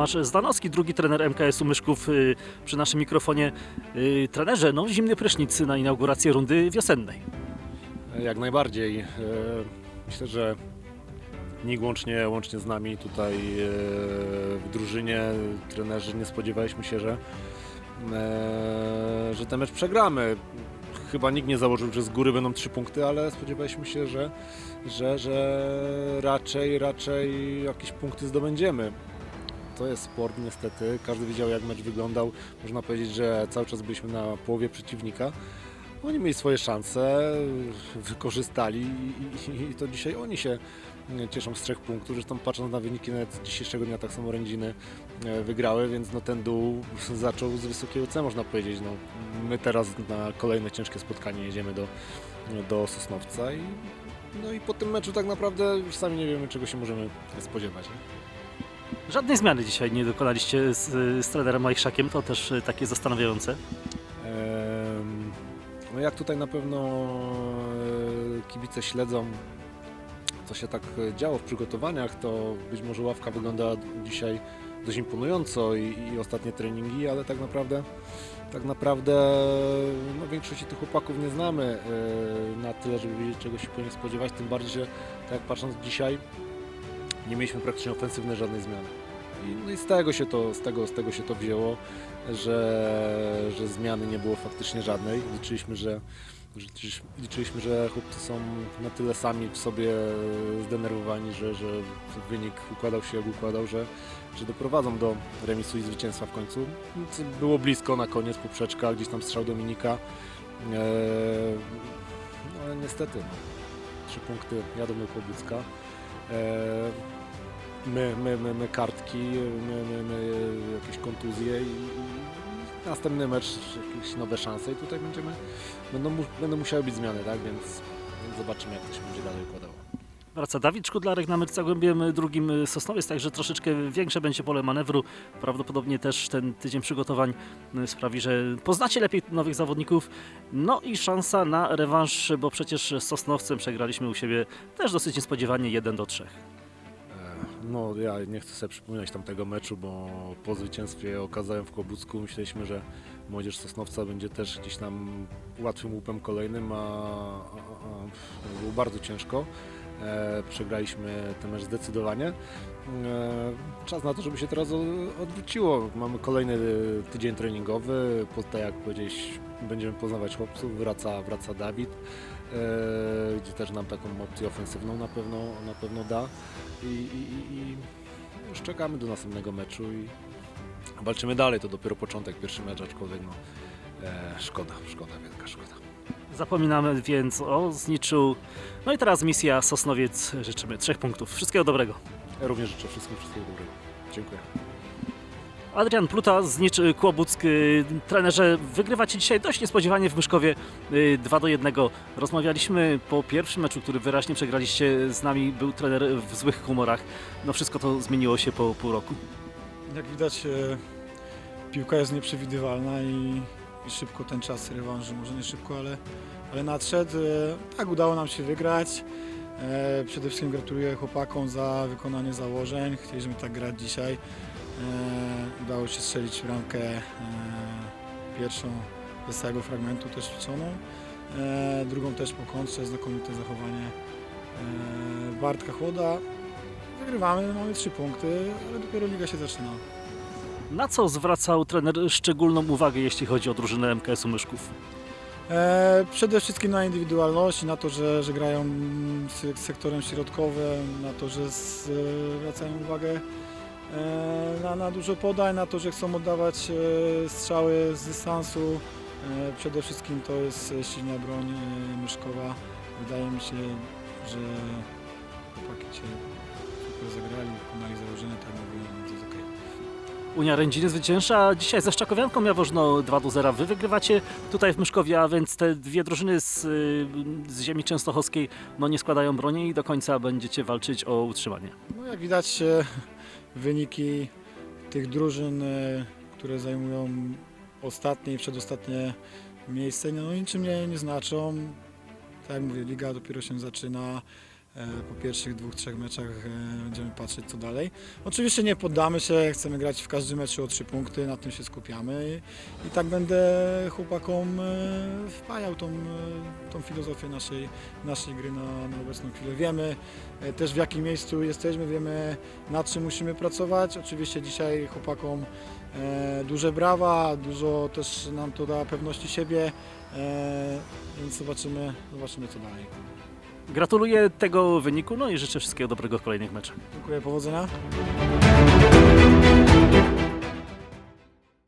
Tomasz Zdanowski, drugi trener MKS-u Myszków y, przy naszym mikrofonie. Y, Trenerze, no zimny prysznic na inaugurację rundy wiosennej. Jak najbardziej. E, Myślę, że NIG łącznie, łącznie z nami tutaj w drużynie, trenerzy nie spodziewaliśmy się, że, że ten mecz przegramy. Chyba nikt nie założył, że z góry będą trzy punkty, ale spodziewaliśmy się, że, że, że raczej, raczej jakieś punkty zdobędziemy. To jest sport niestety. Każdy wiedział jak mecz wyglądał. Można powiedzieć, że cały czas byliśmy na połowie przeciwnika. Oni mieli swoje szanse, wykorzystali i, i, i to dzisiaj oni się e, cieszą z trzech punktów. Zresztą patrząc na wyniki nawet dzisiejszego dnia, tak samo Rędziny e, wygrały, więc no ten dół zaczął z wysokiego C, można powiedzieć. No, my teraz na kolejne ciężkie spotkanie jedziemy do, do Sosnowca i, no i po tym meczu tak naprawdę już sami nie wiemy, czego się możemy spodziewać. Nie? Żadnej zmiany dzisiaj nie dokonaliście z, z trenerem Majszakiem, to też y, takie zastanawiające. No jak tutaj na pewno e, kibice śledzą, co się tak działo w przygotowaniach, to być może ławka wygląda dzisiaj dość imponująco i, i ostatnie treningi, ale tak naprawdę tak naprawdę no, większości tych chłopaków nie znamy e, na tyle, żeby wiedzieć czego się powinien spodziewać, tym bardziej, że tak jak patrząc dzisiaj nie mieliśmy praktycznie ofensywnej żadnej zmiany. I, no i z tego się to, z tego, z tego się to wzięło że, że zmiany nie było faktycznie żadnej. Liczyliśmy, że, liczyliśmy, że chłopcy są na tyle sami w sobie zdenerwowani, że, że wynik układał się jak układał, że, że doprowadzą do remisu i zwycięstwa w końcu. Było blisko na koniec poprzeczka, gdzieś tam strzał Dominika. Eee, no ale niestety, no, trzy punkty Jadomyr Kłobucka. Eee, my, my, my, my kartki, my, my, my jakieś kontuzje i, i następny mecz, jakieś nowe szanse i tutaj będziemy, będą, będą musiały być zmiany, tak, więc, więc zobaczymy jak to się będzie dalej układało. Wraca Dawid Szkudlarek na Zagłębiem, y, drugim Sosnowiec, także troszeczkę większe będzie pole manewru. Prawdopodobnie też ten tydzień przygotowań y, sprawi, że poznacie lepiej nowych zawodników. No i szansa na rewanż, bo przecież z Sosnowcem przegraliśmy u siebie też dosyć niespodziewanie 1 do 3. No ja nie chcę sobie przypominać tamtego meczu, bo po zwycięstwie okazałem w Kłobucku myśleliśmy, że młodzież Sosnowca będzie też gdzieś tam łatwym łupem kolejnym, a, a, a, było bardzo ciężko. E, przegraliśmy ten mecz zdecydowanie. E, czas na to, żeby się teraz odwróciło. Mamy kolejny tydzień treningowy. Po, tak jak powiedziałeś, będziemy poznawać chłopców. Wraca, wraca Dawid, gdzie też nam taką opcję ofensywną na pewno, na pewno da. I, i, i, i już czekamy do następnego meczu i walczymy dalej. To dopiero początek, pierwszy mecz, aczkolwiek no, e, szkoda, szkoda, wielka szkoda. Zapominamy więc o zniczu. No i teraz misja Sosnowiec. Życzymy trzech punktów. Wszystkiego dobrego. Ja również życzę wszystkim wszystkiego dobrego. Dziękuję. Adrian Pluta, Znicz y, Kłobuck. Y, Trenerze, wygrywacie dzisiaj dość niespodziewanie w Myszkowie y, 2 do 1. Rozmawialiśmy po pierwszym meczu, który wyraźnie przegraliście z nami. Był trener w złych humorach. No wszystko to zmieniło się po pół roku. Jak widać, e, piłka jest nieprzewidywalna i, i szybko ten czas rewanżu, może nie szybko, ale, ale nadszedł. E, Tak, udało nam się wygrać. E, Przede wszystkim gratuluję chłopakom za wykonanie założeń. Chcieliśmy tak grać dzisiaj. E, Udało się strzelić bramkę e, pierwszą ze całego fragmentu też ćwiczoną. E, Drugą też po kontrze, znakomite zachowanie Bartka Chłoda. Wygrywamy, mamy trzy punkty, ale dopiero liga się zaczyna. Na co zwracał trener szczególną uwagę, jeśli chodzi o drużynę MKS-u Myszków? Przede wszystkim na indywidualność, na to, że, że grają z sektorem środkowym, na to, że zwracają uwagę na, na dużo podań, na to, że chcą oddawać e, strzały z dystansu. E, przede wszystkim to jest e, silna broń e, myszkowa. Wydaje mi się, że chłopaki cię super zagrali, wykonali założenia, tak więc jest okej. Unia Rędziny zwycięża dzisiaj ze Szczakowianką Jaworzno 2 do 0. Wy wygrywacie tutaj w Myszkowie, a więc te dwie drużyny z, y, z ziemi częstochowskiej no, nie składają broni i do końca będziecie walczyć o utrzymanie. No jak widać e, wyniki tych drużyn, e, które zajmują ostatnie i przedostatnie miejsce, no niczym nie, nie znaczą. Tak jak mówię, liga dopiero się zaczyna. E, po pierwszych dwóch, trzech meczach e, będziemy patrzeć co dalej. Oczywiście nie poddamy się, chcemy grać w każdym meczu o trzy punkty, na tym się skupiamy i, i tak będę chłopakom e, wpajał tą, tą filozofię naszej, naszej gry na, na obecną chwilę. Wiemy też w jakim miejscu jesteśmy, wiemy nad czym musimy pracować. Oczywiście dzisiaj chłopakom duże brawa, dużo też nam to da pewności siebie, więc zobaczymy, zobaczymy co dalej. Gratuluję tego wyniku, no i życzę wszystkiego dobrego w kolejnych meczach. Dziękuję, powodzenia.